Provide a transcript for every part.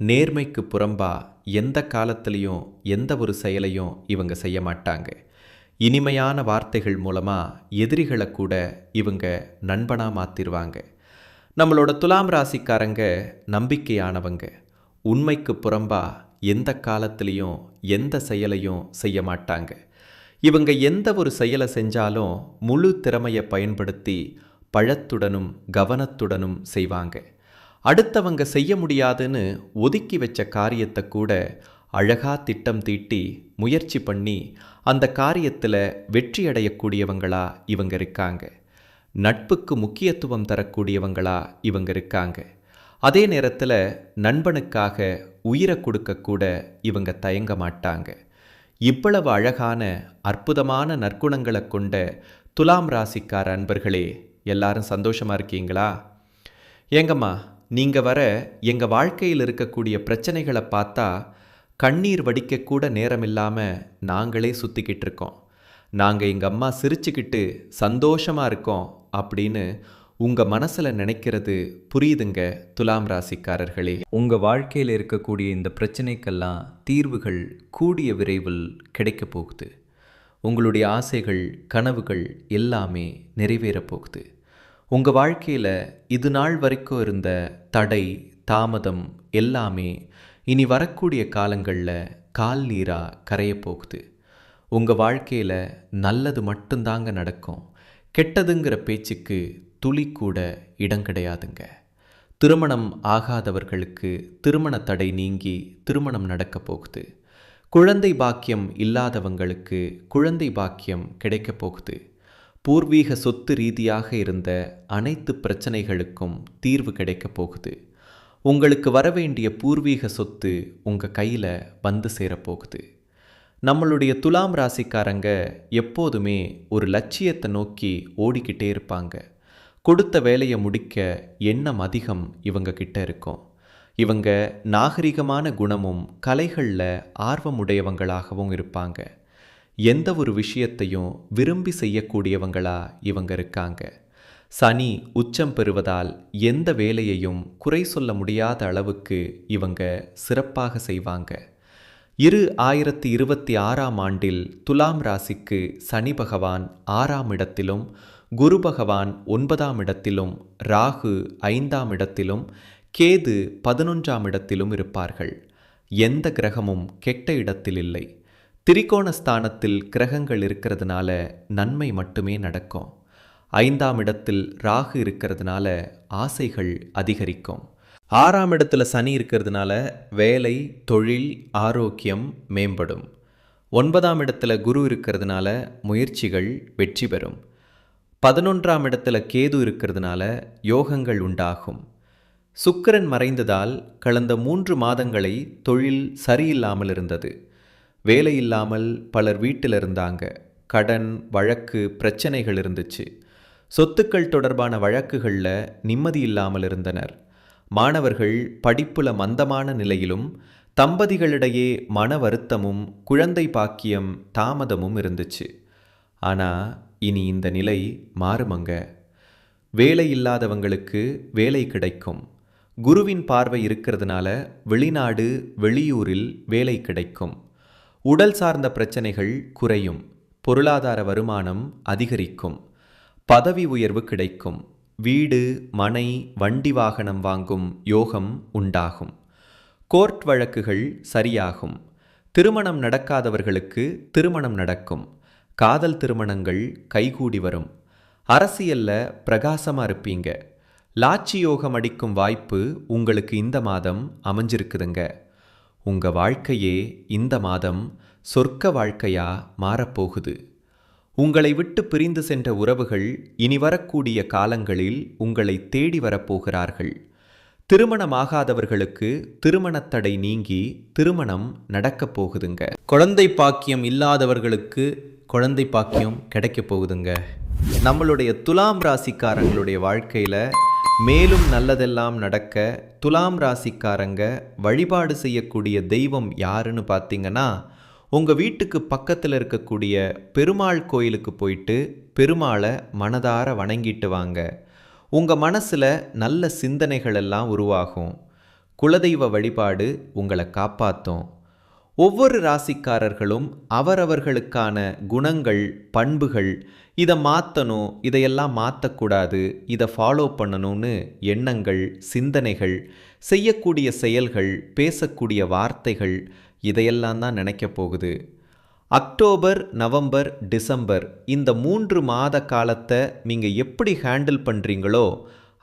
நேர்மைக்கு புறம்பா எந்த காலத்துலேயும் எந்த ஒரு செயலையும் இவங்க செய்ய மாட்டாங்க. இனிமையான வார்த்தைகள் மூலமாக எதிரிகளை கூட இவங்க நண்பனாக மாற்றிடுவாங்க நம்மளோட துலாம் ராசிக்காரங்க நம்பிக்கையானவங்க. உண்மைக்கு புறம்பா எந்த காலத்திலையும் எந்த செயலையும் செய்ய மாட்டாங்க. இவங்க எந்த ஒரு செயலை செஞ்சாலும் முழு திறமையை பயன்படுத்தி பழத்துடனும் கவனத்துடனும் செய்வாங்க. அடுத்தவங்க செய்ய முடியாதுன்னு ஒதுக்கி வச்ச காரியத்தை கூட அழகா திட்டம் தீட்டி முயற்சி பண்ணி அந்த காரியத்தில் வெற்றி அடையக்கூடியவங்களா இவங்க இருக்காங்க. நட்புக்கு முக்கியத்துவம் தரக்கூடியவங்களா இவங்க இருக்காங்க. அதே நேரத்தில் நண்பனுக்காக உயிரை கொடுக்கக்கூட இவங்க தயங்க மாட்டாங்க. இவ்வளவு அழகான அற்புதமான நற்குணங்களை கொண்ட துலாம் ராசிக்கார அன்பர்களே எல்லாரும் சந்தோஷமாக இருக்கீங்களா? ஏங்கம்மா நீங்கள் வர எங்கள் வாழ்க்கையில் இருக்கக்கூடிய பிரச்சனைகளை பார்த்தா கண்ணீர் வடிக்கக்கூட நேரம் இல்லாமல் நாங்களே சுற்றிக்கிட்டு இருக்கோம். நாங்கள் எங்கள் அம்மா சிரிச்சுக்கிட்டு சந்தோஷமாக இருக்கோம் அப்படின்னு உங்கள் மனசில் நினைக்கிறது புரியுதுங்க துலாம் ராசிக்காரர்களே. உங்கள் வாழ்க்கையில் இருக்கக்கூடிய இந்த பிரச்சனைக்கெல்லாம் தீர்வுகள் கூடிய விரைவில் கிடைக்க போகுது. உங்களுடைய ஆசைகள் கனவுகள் எல்லாமே நிறைவேறப் போகுது. உங்கள் வாழ்க்கையில் இது நாள் வரைக்கும் இருந்த தடை தாமதம் எல்லாமே இனி வரக்கூடிய காலங்களில் கால் நீராக கரைய போகுது. உங்கள் வாழ்க்கையில் நல்லது மட்டும்தாங்க நடக்கும். கெட்டதுங்கிற பேச்சுக்கு துளி கூட இடம் கிடையாதுங்க. திருமணம் ஆகாதவர்களுக்கு திருமண தடை நீங்கி திருமணம் நடக்க போகுது. குழந்தை பாக்கியம் இல்லாதவங்களுக்கு குழந்தை பாக்கியம் கிடைக்கப் போகுது. பூர்வீக சொத்து ரீதியாக இருந்த அனைத்து பிரச்சனைகளுக்கும் தீர்வு கிடைக்கப் போகுது. உங்களுக்கு வரவேண்டிய பூர்வீக சொத்து உங்கள் கையில் வந்து சேரப்போகுது நம்மளுடைய துலாம் ராசிக்காரங்க எப்போதுமே ஒரு லட்சியத்தை நோக்கி ஓடிக்கிட்டே இருப்பாங்க. கொடுத்த வேலையை முடிக்க எண்ணம் அதிகம் இவங்க கிட்ட இருக்கும். இவங்க நாகரிகமான குணமும் கலைகளில் ஆர்வமுடையவங்களாகவும் இருப்பாங்க. எந்த ஒரு விஷயத்தையும் விரும்பி செய்யக்கூடியவங்களா இவங்க இருக்காங்க. சனி உச்சம் பெறுவதால் எந்த வேலையையும் குறை சொல்ல முடியாத அளவுக்கு இவங்க சிறப்பாக செய்வாங்க. இரு ஆயிரத்தி இருபத்தி ஆறாம் ஆண்டில் துலாம் ராசிக்கு சனி பகவான் ஆறாம் இடத்திலும் குரு பகவான் ஒன்பதாம் இடத்திலும் ராகு ஐந்தாம் இடத்திலும் கேது பதினொன்றாம் இடத்திலும் இருப்பார்கள். எந்த கிரகமும் கெட்ட இடத்தில் இல்லை. திரிகோண ஸ்தானத்தில் கிரகங்கள் இருக்கிறதுனால நன்மை மட்டுமே நடக்கும். ஐந்தாம் இடத்தில் ராகு இருக்கிறதுனால ஆசைகள் அதிகரிக்கும். ஆறாம் இடத்துல சனி இருக்கிறதுனால வேலை தொழில் ஆரோக்கியம் மேம்படும். ஒன்பதாம் இடத்துல குரு இருக்கிறதுனால முயற்சிகள் வெற்றி பெறும். பதினொன்றாம் இடத்துல கேது இருக்கிறதுனால யோகங்கள் உண்டாகும். சுக்கிரன் மறைந்ததால் கடந்த மூன்று மாதங்களை தொழில் சரியில்லாமல் இருந்தது. வேலை இல்லாமல் பலர் வீட்டில் இருந்தாங்க கடன் வழக்கு பிரச்சனைகள் இருந்துச்சு. சொத்துக்கள் தொடர்பான வழக்குகளில் நிம்மதி இல்லாமல் இருந்தனர். மாணவர்கள் படிப்புல மந்தமான நிலையிலும் தம்பதிகளிடையே மன வருத்தமும் குழந்தை பாக்கியம் தாமதமும் இருந்துச்சு. ஆனால் இனி இந்த நிலை மாறுமங்க? வேலை இல்லாதவங்களுக்கு வேலை கிடைக்கும். குருவின் பார்வை இருக்கிறதுனால வெளிநாடு வெளியூரில் வேலை கிடைக்கும். உடல் சார்ந்த பிரச்சனைகள் குறையும் பொருளாதார வருமானம் அதிகரிக்கும் பதவி உயர்வு கிடைக்கும் வீடு மனை வண்டி வாகனம் வாங்கும் யோகம் உண்டாகும். கோர்ட் வழக்குகள் சரியாகும். திருமணம் நடக்காதவர்களுக்கு திருமணம் நடக்கும். காதல் திருமணங்கள் கைகூடி வரும். அரசியல்ல பிரகாசமாக இருப்பீங்க. லாட்சி யோகம் அடிக்கும் வாய்ப்பு உங்களுக்கு இந்த மாதம் அமைஞ்சிருக்குதுங்க. உங்க வாழ்க்கையே இந்த மாதம் சொர்க்க வாழ்க்கையா மாறப்போகுது. உங்களை விட்டு பிரிந்து சென்ற உறவுகள் இனி வரக்கூடிய காலங்களில் உங்களை தேடி வரப்போகிறார்கள். திருமணமாகாதவர்களுக்கு திருமணத்தடை நீங்கி திருமணம் நடக்கப் போகுதுங்க. குழந்தை பாக்கியம் இல்லாதவர்களுக்கு குழந்தை பாக்கியம் கிடைக்க போகுதுங்க. நம்மளுடைய துலாம் ராசிக்காரங்களுடைய வாழ்க்கையில் மேலும் நல்லதெல்லாம் நடக்க துலாம் ராசிக்காரங்க வழிபாடு செய்யக்கூடிய தெய்வம் யாருன்னு பார்த்தீங்கன்னா உங்கள் வீட்டுக்கு பக்கத்தில் இருக்கக்கூடிய பெருமாள் கோயிலுக்கு போயிட்டு பெருமாளை மனதார வணங்கிட்டு வாங்க. உங்கள் மனசில் நல்ல சிந்தனைகள் எல்லாம் உருவாகும். குலதெய்வ வழிபாடு உங்களை காப்பாற்றும் ஒவ்வொரு ராசிக்காரர்களும் அவரவர்களுக்கான குணங்கள் பண்புகள் இதை மாற்றணும் இதையெல்லாம் மாற்றக்கூடாது இதை ஃபாலோ பண்ணணும்னு எண்ணங்கள் சிந்தனைகள் செய்யக்கூடிய செயல்கள் பேசக்கூடிய வார்த்தைகள் இதையெல்லாம் தான் நினைக்க போகுது. அக்டோபர் நவம்பர் டிசம்பர் இந்த மூன்று மாத காலத்தை நீங்கள் எப்படி ஹேண்டில் பண்ணுறீங்களோ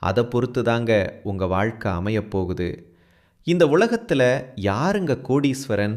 அதை பொறுத்து தாங்க உங்கள் வாழ்க்கை அமையப்போகுது இந்த உலகத்தில் யாருங்க கோடீஸ்வரன்?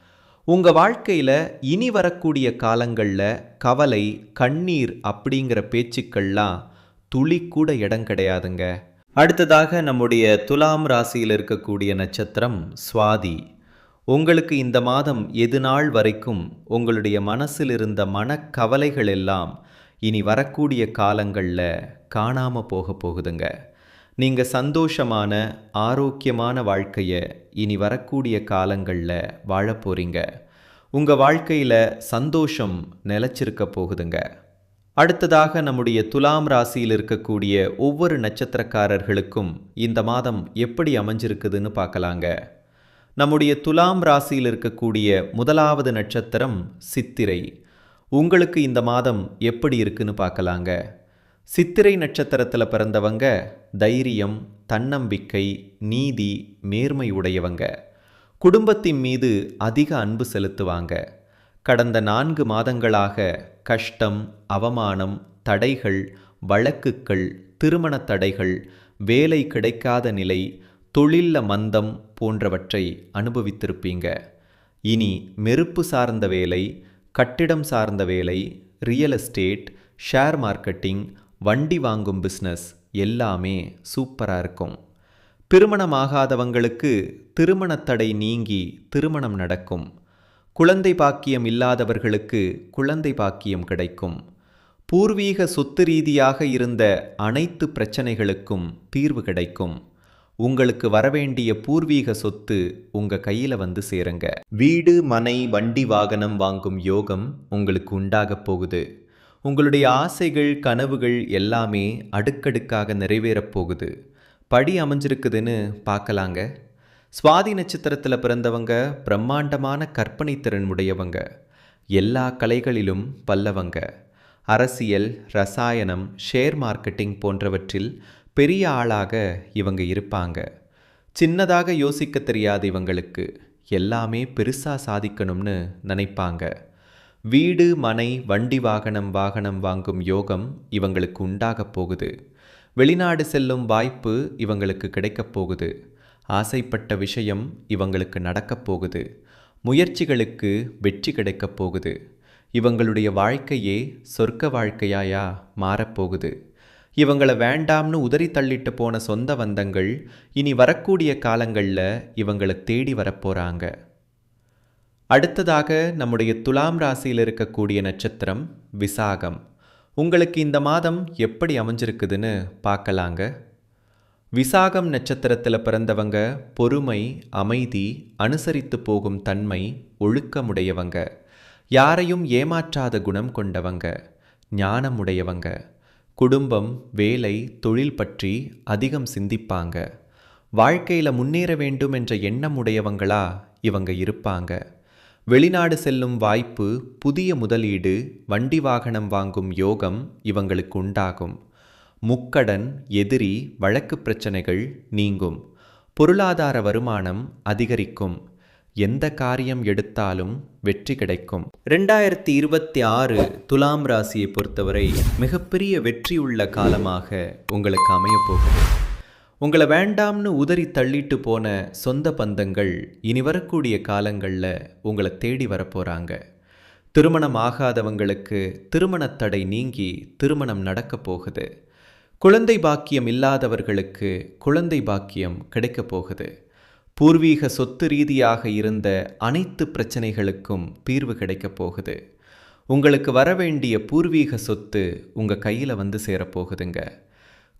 உங்கள் வாழ்க்கையில் இனி வரக்கூடிய காலங்களில் கவலை கண்ணீர் அப்படிங்கிற பேச்சுக்கள்லாம் துளி கூட இடம் கிடையாதுங்க. அடுத்ததாக நம்முடைய துலாம் ராசியில் இருக்கக்கூடிய நட்சத்திரம் சுவாதி. உங்களுக்கு இந்த மாதம் எது நாள் வரைக்கும் உங்களுடைய மனசில் இருந்த மனக்கவலைகள் எல்லாம் இனி வரக்கூடிய காலங்களில் காணாமல் போக போகுதுங்க. நீங்கள் சந்தோஷமான ஆரோக்கியமான வாழ்க்கையை இனி வரக்கூடிய காலங்களில் வாழ போகிறீங்க உங்கள் வாழ்க்கையில் சந்தோஷம் நிலச்சிருக்க போகுதுங்க. அடுத்ததாக நம்முடைய துலாம் ராசியில் இருக்கக்கூடிய ஒவ்வொரு நட்சத்திரக்காரர்களுக்கும் இந்த மாதம் எப்படி அமைஞ்சிருக்குதுன்னு பார்க்கலாங்க. நம்முடைய துலாம் ராசியில் இருக்கக்கூடிய முதலாவது நட்சத்திரம் சித்திரை. உங்களுக்கு இந்த மாதம் எப்படி இருக்குன்னு பார்க்கலாங்க. சித்திரை நட்சத்திரத்தில் பிறந்தவங்க தைரியம் தன்னம்பிக்கை நீதி நேர்மை உடையவங்க. குடும்பத்தின் மீது அதிக அன்பு செலுத்துவாங்க. கடந்த நான்கு மாதங்களாக கஷ்டம் அவமானம் தடைகள் வழக்குகள் திருமண தடைகள் வேலை கிடைக்காத நிலை தொழில்ல மந்தம் போன்றவற்றை அனுபவித்திருப்பீங்க. இனி மெருப்பு சார்ந்த வேலை கட்டிடம் சார்ந்த வேலை ரியல் எஸ்டேட் ஷேர் மார்க்கெட்டிங் வண்டி வாங்கும் பிஸ்னஸ் எல்லாமே சூப்பராக இருக்கும். திருமணமாகாதவங்களுக்கு திருமணத்தடை நீங்கி திருமணம் நடக்கும். குழந்தை பாக்கியம் இல்லாதவர்களுக்கு குழந்தை பாக்கியம் கிடைக்கும். பூர்வீக சொத்து ரீதியாக இருந்த அனைத்து பிரச்சனைகளுக்கும் தீர்வு கிடைக்கும். உங்களுக்கு வரவேண்டிய பூர்வீக சொத்து உங்க கையில வந்து சேருங்க. வீடு மனை வண்டி வாகனம் வாங்கும் யோகம் உங்களுக்கு உண்டாகப் போகுது. உங்களுடைய ஆசைகள் கனவுகள் எல்லாமே அடுக்கடுக்காக நிறைவேறப் போகுது. படி அமைஞ்சிருக்குதுன்னு பார்க்கலாங்க. சுவாதி நட்சத்திரத்தில் பிறந்தவங்க பிரம்மாண்டமான கற்பனை திறன் உடையவங்க. எல்லா கலைகளிலும் பல்லவங்க. அரசியல் ரசாயனம் ஷேர் மார்க்கெட்டிங் போன்றவற்றில் பெரிய ஆளாக இவங்க இருப்பாங்க. சின்னதாக யோசிக்க தெரியாது இவங்களுக்கு எல்லாமே பெருசாக சாதிக்கணும்னு நினைப்பாங்க. வீடு மனை வண்டி வாகனம் வாகனம் வாங்கும் யோகம் இவங்களுக்கு உண்டாகப் போகுது. வெளிநாடு செல்லும் வாய்ப்பு இவங்களுக்கு கிடைக்கப் போகுது. ஆசைப்பட்ட விஷயம் இவங்களுக்கு நடக்கப் போகுது. முயற்சிகளுக்கு வெற்றி கிடைக்கப் போகுது. இவங்களுடைய வாழ்க்கையே சொர்க்க வாழ்க்கையாயா மாறப்போகுது இவங்களை வேண்டாம்னு உதறி தள்ளிட்டு போன சொந்த வந்தங்கள் இனி வரக்கூடிய காலங்களில் இவங்களை தேடி வரப்போகிறாங்க அடுத்ததாக நம்முடைய துலாம் ராசியில் இருக்கக்கூடிய நட்சத்திரம் விசாகம். உங்களுக்கு இந்த மாதம் எப்படி அமைஞ்சிருக்குதுன்னு பார்க்கலாங்க. விசாகம் நட்சத்திரத்தில் பிறந்தவங்க பொறுமை அமைதி அனுசரித்து போகும் தன்மை ஒழுக்கமுடையவங்க. யாரையும் ஏமாற்றாத குணம் கொண்டவங்க. ஞானமுடையவங்க. குடும்பம் வேலை தொழில் பற்றி அதிகம் சிந்திப்பாங்க. வாழ்க்கையில் முன்னேற வேண்டும் என்ற எண்ணம் உடையவங்களா இவங்க இருப்பாங்க. வெளிநாடு செல்லும் வாய்ப்பு புதிய முதலீடு வண்டி வாகனம் வாங்கும் யோகம் இவங்களுக்கு உண்டாகும். முக்கடன் எதிரி வழக்கு பிரச்சனைகள் நீங்கும். பொருளாதார வருமானம் அதிகரிக்கும். எந்த காரியம் எடுத்தாலும் வெற்றி கிடைக்கும். ரெண்டாயிரத்தி இருபத்தி ஆறு துலாம் ராசியை பொறுத்தவரை மிகப்பெரிய வெற்றியுள்ள காலமாக உங்களுக்கு அமையப்போகுது உங்களை வேண்டாம்னு உதறி தள்ளிட்டு போன சொந்த பந்தங்கள் இனி வரக்கூடிய காலங்களில் உங்களை தேடி வரப்போகிறாங்க திருமணம் ஆகாதவங்களுக்கு திருமணத் தடை நீங்கி திருமணம் நடக்கப் போகுது. குழந்தை பாக்கியம் இல்லாதவர்களுக்கு குழந்தை பாக்கியம் கிடைக்கப் போகுது. பூர்வீக சொத்து ரீதியாக இருந்த அனைத்து பிரச்சனைகளுக்கும் தீர்வு கிடைக்கப் போகுது. உங்களுக்கு வரவேண்டிய பூர்வீக சொத்து உங்கள் கையில் வந்து சேரப்போகுதுங்க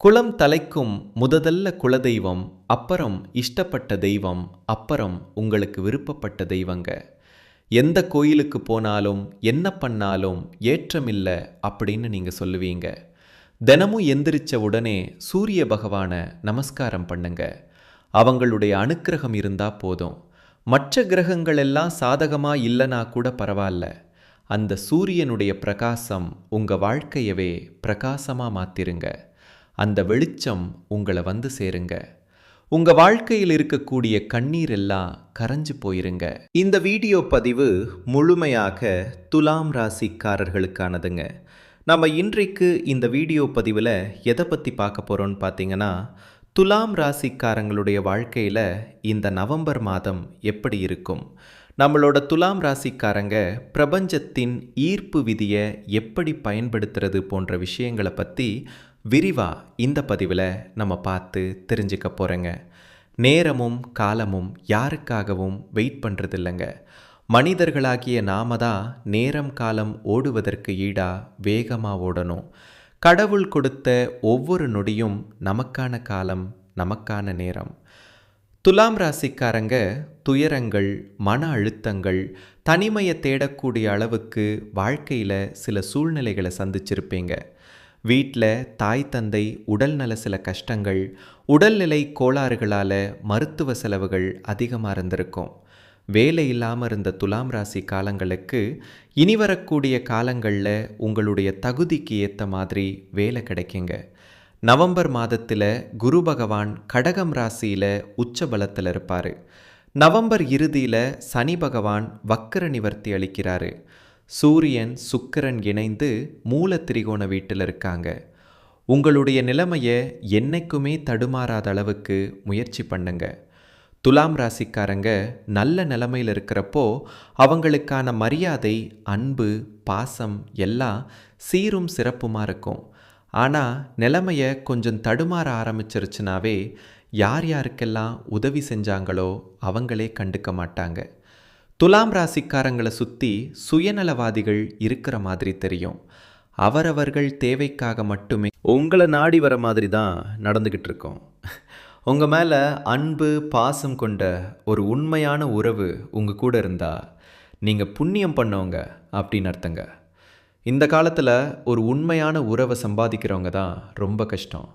குலம் தலைக்கும் முததல்ல குலதெய்வம் அப்புறம் இஷ்டப்பட்ட தெய்வம் அப்புறம் உங்களுக்கு விருப்பப்பட்ட தெய்வங்க. எந்த கோயிலுக்கு போனாலும் என்ன பண்ணாலும் ஏற்றமில்லை அப்படின்னு நீங்கள் சொல்லுவீங்க. தினமும் எந்திரிச்ச உடனே சூரிய பகவானை நமஸ்காரம் பண்ணுங்க. அவங்களுடைய அனுக்கிரகம் இருந்தால் போதும். மற்ற கிரகங்கள் எல்லாம் சாதகமாக இல்லைனா கூட பரவாயில்ல அந்த சூரியனுடைய பிரகாசம் உங்கள் வாழ்க்கையவே பிரகாசமாக மாற்றிருங்க அந்த வெளிச்சம் உங்களை வந்து சேருங்க. உங்கள் வாழ்க்கையில் இருக்கக்கூடிய கண்ணீர் எல்லாம் கரைஞ்சு போயிருங்க. இந்த வீடியோ பதிவு முழுமையாக துலாம் ராசிக்காரர்களுக்கானதுங்க. நம்ம இன்றைக்கு இந்த வீடியோ பதிவில் எதை பற்றி பார்க்க போகிறோன்னு பார்த்தீங்கன்னா துலாம் ராசிக்காரங்களுடைய வாழ்க்கையில் இந்த நவம்பர் மாதம் எப்படி இருக்கும்? நம்மளோட துலாம் ராசிக்காரங்க பிரபஞ்சத்தின் ஈர்ப்பு விதியை எப்படி பயன்படுத்துறது போன்ற விஷயங்களை பற்றி விரிவாக இந்த பதிவில் நம்ம பார்த்து தெரிஞ்சுக்க போகிறோங்க நேரமும் காலமும் யாருக்காகவும் வெயிட் பண்ணுறது இல்லைங்க மனிதர்களாகிய நாம தான் நேரம் காலம் ஓடுவதற்கு ஈடாக வேகமாக ஓடணும். கடவுள் கொடுத்த ஒவ்வொரு நொடியும் நமக்கான காலம் நமக்கான நேரம். துலாம் ராசிக்காரங்க துயரங்கள் மன அழுத்தங்கள் தனிமையை தேடக்கூடிய அளவுக்கு வாழ்க்கையில் சில சூழ்நிலைகளை சந்திச்சிருப்பீங்க. வீட்டில் தாய் தந்தை உடல்நல சில கஷ்டங்கள் உடல்நிலை கோளாறுகளால் மருத்துவ செலவுகள் அதிகமாக இருந்திருக்கும். வேலை இல்லாமல் இருந்த துலாம் ராசி காலங்களுக்கு இனி வரக்கூடிய காலங்களில் உங்களுடைய தகுதிக்கு ஏற்ற மாதிரி வேலை கிடைக்குங்க. நவம்பர் மாதத்தில் குரு பகவான் கடகம் ராசியில் உச்ச பலத்தில் இருப்பார். நவம்பர் இறுதியில் சனி பகவான் வக்கர நிவர்த்தி அளிக்கிறாரு. சூரியன் சுக்கிரன் இணைந்து மூல திரிகோண வீட்டில் இருக்காங்க. உங்களுடைய நிலைமையை என்றைக்குமே தடுமாறாத அளவுக்கு முயற்சி பண்ணுங்க. துலாம் ராசிக்காரங்க நல்ல நிலமையில் இருக்கிறப்போ அவங்களுக்கான மரியாதை அன்பு பாசம் எல்லாம் சீரும் சிறப்புமாக இருக்கும். ஆனால் நிலைமையை கொஞ்சம் தடுமாற ஆரம்பிச்சிருச்சுனாவே யார் யாருக்கெல்லாம் உதவி செஞ்சாங்களோ அவங்களே கண்டுக்க மாட்டாங்க. துலாம் ராசிக்காரங்களை சுற்றி சுயநலவாதிகள் இருக்கிற மாதிரி தெரியும். அவரவர்கள் தேவைக்காக மட்டுமே உங்களை நாடி வர மாதிரி தான் நடந்துக்கிட்டு இருக்கோம். உங்கள் மேலே அன்பு பாசம் கொண்ட ஒரு உண்மையான உறவு உங்கள் கூட இருந்தால் நீங்கள் புண்ணியம் பண்ணவங்க அப்படின்னு அர்த்தங்க. இந்த காலத்தில் ஒரு உண்மையான உறவை சம்பாதிக்கிறவங்க தான் ரொம்ப கஷ்டம்.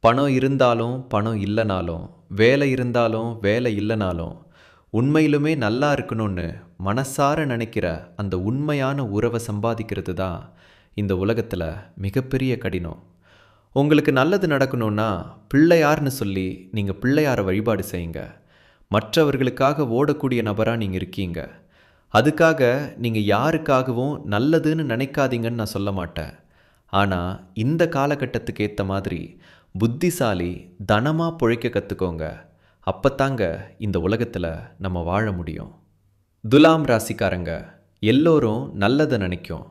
பணம் இருந்தாலும் பணம் இல்லைனாலும் வேலை இருந்தாலும் வேலை இல்லைனாலும் உண்மையிலுமே நல்லா இருக்கணும்னு மனசார நினைக்கிற அந்த உண்மையான உறவை சம்பாதிக்கிறது தான் இந்த உலகத்தில் மிகப்பெரிய கடினம். உங்களுக்கு நல்லது நடக்கணும்னா பிள்ளையார்னு சொல்லி நீங்கள் பிள்ளையாரை வழிபாடு செய்யுங்க. மற்றவர்களுக்காக ஓடக்கூடிய நபராக நீங்கள் இருக்கீங்க. அதுக்காக நீங்கள் யாருக்காகவும் நல்லதுன்னு நினைக்காதீங்கன்னு நான் சொல்ல மாட்டேன். ஆனால் இந்த காலகட்டத்துக்கு ஏற்ற மாதிரி புத்திசாலி தனமாக பிழைக்க கற்றுக்கோங்க அப்பத்தாங்க இந்த உலகத்தில் நம்ம வாழ முடியும். துலாம் ராசிக்காரங்க எல்லோரும் நல்லதை நினைக்கும்.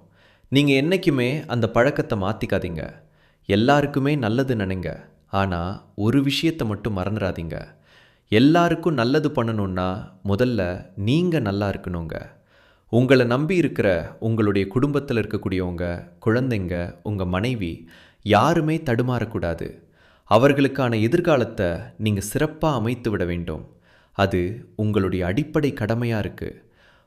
நீங்கள் என்றைக்குமே அந்த பழக்கத்தை மாற்றிக்காதீங்க எல்லாருக்குமே நல்லது நினைங்க. ஆனால் ஒரு விஷயத்தை மட்டும் மறந்துடாதீங்க எல்லாருக்கும் நல்லது பண்ணணுன்னா முதல்ல நீங்கள் நல்லா இருக்கணுங்க. உங்களை நம்பி இருக்கிற உங்களுடைய குடும்பத்தில் இருக்கக்கூடியவங்க குழந்தைங்க உங்கள் மனைவி யாருமே தடுமாறக்கூடாது. அவர்களுக்கான எதிர்காலத்தை நீங்கள் சிறப்பாக அமைத்து விட வேண்டும். அது உங்களுடைய அடிப்படை கடமையாக இருக்குது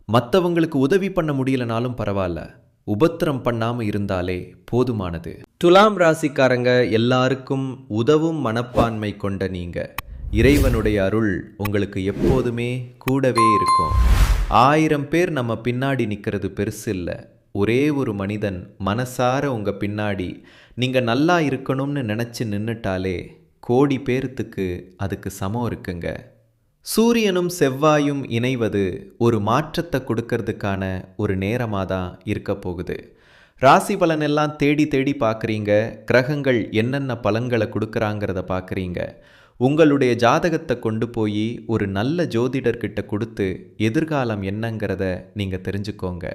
மற்றவங்களுக்கு உதவி பண்ண முடியலனாலும் பரவாயில்ல. உபத்திரம் பண்ணாமல் இருந்தாலே போதுமானது. துலாம் ராசிக்காரங்க எல்லாருக்கும் உதவும் மனப்பான்மை கொண்ட நீங்கள் இறைவனுடைய அருள் உங்களுக்கு எப்போதுமே கூடவே இருக்கும். ஆயிரம் பேர் நம்ம பின்னாடி நிற்கிறது பெருசு இல்லை. ஒரே ஒரு மனிதன் மனசார உங்கள் பின்னாடி நீங்கள் நல்லா இருக்கணும்னு நினச்சி நின்றுட்டாலே கோடி பேர்த்துக்கு அதுக்கு சமம் இருக்குங்க. சூரியனும் செவ்வாயும் இணைவது ஒரு மாற்றத்தை கொடுக்கறதுக்கான ஒரு நேரமாக தான் இருக்க போகுது. ராசி பலனெல்லாம் தேடி தேடி பார்க்குறீங்க. கிரகங்கள் என்னென்ன பலன்களை கொடுக்குறாங்கிறத பார்க்குறீங்க. உங்களுடைய ஜாதகத்தை கொண்டு போய் ஒரு நல்ல ஜோதிடர்கிட்ட கொடுத்து எதிர்காலம் என்னங்கிறத நீங்கள் தெரிஞ்சுக்கோங்க.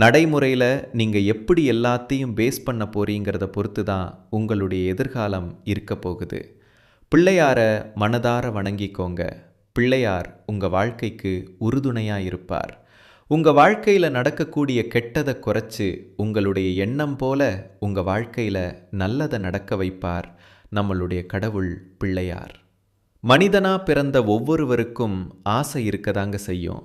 நடைமுறையில் நீங்கள் எப்படி எல்லாத்தையும் பேஸ் பண்ண போறீங்கிறத பொறுத்து தான் உங்களுடைய எதிர்காலம் இருக்க போகுது. பிள்ளையார மனதார வணங்கிக்கோங்க. பிள்ளையார் உங்கள் வாழ்க்கைக்கு உறுதுணையாக இருப்பார். உங்கள் வாழ்க்கையில் நடக்கக்கூடிய கெட்டதை குறைச்சி உங்களுடைய எண்ணம் போல உங்கள் வாழ்க்கையில் நல்லதை நடக்க வைப்பார் நம்மளுடைய கடவுள் பிள்ளையார். மனிதனாக பிறந்த ஒவ்வொருவருக்கும் ஆசை இருக்கதாங்க செய்யும்.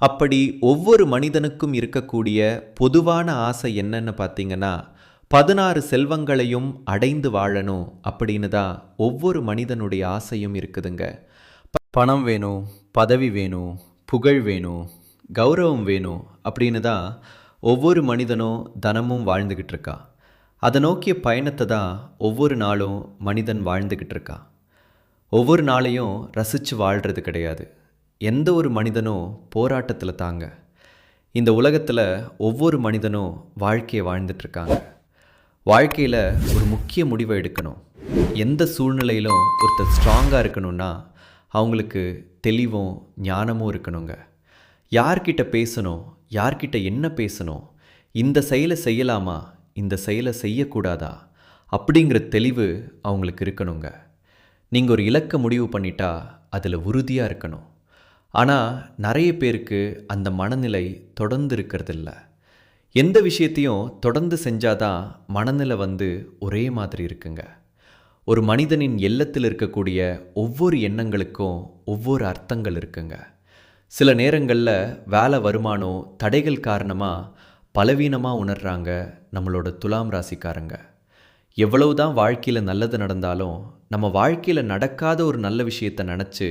அப்படி ஒவ்வொரு மனிதனுக்கும் இருக்கக்கூடிய பொதுவான ஆசை என்னன்னு பார்த்தீங்கன்னா பதினாறு செல்வங்களையும் அடைந்து வாழணும் அப்படின்னு தான் ஒவ்வொரு மனிதனுடைய ஆசையும் இருக்குதுங்க. பணம் வேணும் பதவி வேணும் புகழ் வேணும் கௌரவம் வேணும் அப்படின்னு தான் ஒவ்வொரு மனிதனும் தனமும் வாழ்ந்துக்கிட்டு இருக்கா. அதை நோக்கிய பயணத்தை தான் ஒவ்வொரு நாளும் மனிதன் வாழ்ந்துக்கிட்டு இருக்கா. ஒவ்வொரு நாளையும் ரசித்து வாழ்கிறது கிடையாது. எந்த ஒரு மனிதனும் போராட்டத்தில் தாங்க. இந்த உலகத்தில் ஒவ்வொரு மனிதனும் வாழ்க்கையை வாழ்ந்துட்டுருக்காங்க வாழ்க்கையில் ஒரு முக்கிய முடிவை எடுக்கணும். எந்த சூழ்நிலையிலும் ஒருத்தர் ஸ்ட்ராங்காக இருக்கணும்னா அவங்களுக்கு தெளிவும் ஞானமும் இருக்கணுங்க. யார்கிட்ட பேசணும் யார்கிட்ட என்ன பேசணும் இந்த செயலை செய்யலாமா இந்த செயலை செய்யக்கூடாதா அப்படிங்கிற தெளிவு அவங்களுக்கு இருக்கணுங்க. நீங்கள் ஒரு இலக்கை முடிவு பண்ணிட்டா அதில் உறுதியாக இருக்கணும். ஆனால் நிறைய பேருக்கு அந்த மனநிலை தொடர்ந்து இருக்கிறதில்ல எந்த விஷயத்தையும் தொடர்ந்து செஞ்சாதான் மனநிலை வந்து ஒரே மாதிரி இருக்குங்க. ஒரு மனிதனின் எல்லத்தில் இருக்கக்கூடிய ஒவ்வொரு எண்ணங்களுக்கும் ஒவ்வொரு அர்த்தங்கள் இருக்குங்க. சில நேரங்களில் வேலை வருமானம் தடைகள் காரணமாக பலவீனமாக உணர்கிறாங்க நம்மளோட துலாம் ராசிக்காரங்க. எவ்வளவு தான் வாழ்க்கையில் நல்லது நடந்தாலும் நம்ம வாழ்க்கையில் நடக்காத ஒரு நல்ல விஷயத்தை நினச்சி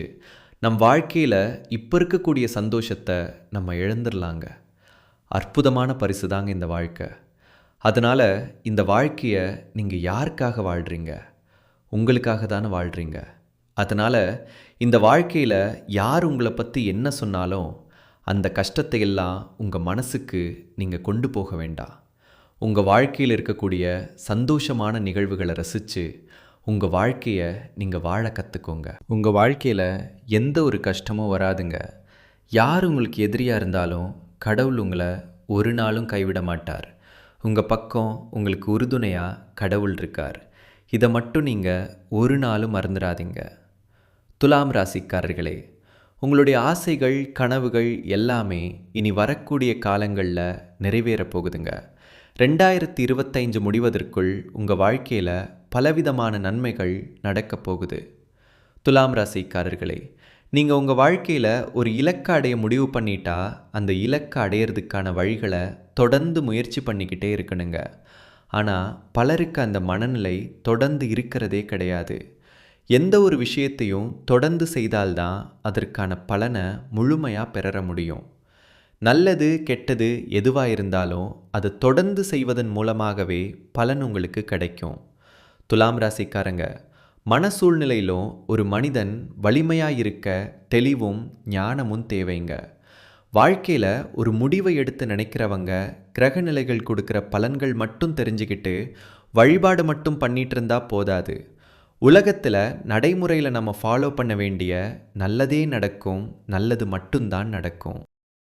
நம் வாழ்க்கையில் இப்போ இருக்கக்கூடிய சந்தோஷத்தை நம்ம இழந்துடலாங்க அற்புதமான பரிசு தாங்க இந்த வாழ்க்கை. அதனால் இந்த வாழ்க்கையை நீங்கள் யாருக்காக வாழ்கிறீங்க உங்களுக்காக தானே வாழ்கிறீங்க அதனால் இந்த வாழ்க்கையில் யார் உங்களை பற்றி என்ன சொன்னாலும் அந்த கஷ்டத்தை எல்லாம் உங்கள் மனசுக்கு நீங்கள் கொண்டு போக வேண்டாம். உங்கள் வாழ்க்கையில் இருக்கக்கூடிய சந்தோஷமான நிகழ்வுகளை ரசித்து உங்கள் வாழ்க்கையை நீங்கள் வாழ கற்றுக்கோங்க உங்கள் வாழ்க்கையில் எந்த ஒரு கஷ்டமும் வராதுங்க. யார் உங்களுக்கு எதிரியாக இருந்தாலும் கடவுள் உங்களை ஒரு நாளும் கைவிட மாட்டார். உங்கள் பக்கம் உங்களுக்கு உறுதுணையாக கடவுள் இருக்கார். இதை மட்டும் நீங்கள் ஒரு நாளும் மறந்துடாதீங்க. துலாம் ராசிக்காரர்களே உங்களுடைய ஆசைகள் கனவுகள் எல்லாமே இனி வரக்கூடிய காலங்களில் நிறைவேறப் போகுதுங்க. ரெண்டாயிரத்தி இருபத்தைந்து முடிவதற்குள் உங்கள் வாழ்க்கையில் பலவிதமான நன்மைகள் நடக்கப் போகுது. துலாம் ராசிக்காரர்களே நீங்கள் உங்கள் வாழ்க்கையில் ஒரு இலக்கை அடைய முடிவு பண்ணிட்டா அந்த இலக்கை அடையிறதுக்கான வழிகளை தொடர்ந்து முயற்சி பண்ணிக்கிட்டே இருக்கணுங்க. ஆனால் பலருக்கு அந்த மனநிலை தொடர்ந்து இருக்கிறதே கிடையாது. எந்த ஒரு விஷயத்தையும் தொடர்ந்து செய்தால்தான் அதற்கான பலனை முழுமையாக பெற முடியும். நல்லது கெட்டது எதுவாக இருந்தாலும் அதை தொடர்ந்து செய்வதன் மூலமாகவே பலன் உங்களுக்கு கிடைக்கும். துலாம் ராசிக்காரங்க. மன சூழ்நிலையிலும் ஒரு மனிதன் வலிமையாக இருக்க தெளிவும் ஞானமும் தேவைங்க. வாழ்க்கையில் ஒரு முடிவை எடுத்து நினைக்கிறவங்க கிரகநிலைகள் கொடுக்குற பலன்கள் மட்டும் தெரிஞ்சுக்கிட்டு வழிபாடு மட்டும் பண்ணிட்டு இருந்தால் போதாது. உலகத்தில் நடைமுறையில் நம்ம ஃபாலோ பண்ண வேண்டிய நல்லதே நடக்கும் நல்லது மட்டும்தான் நடக்கும்.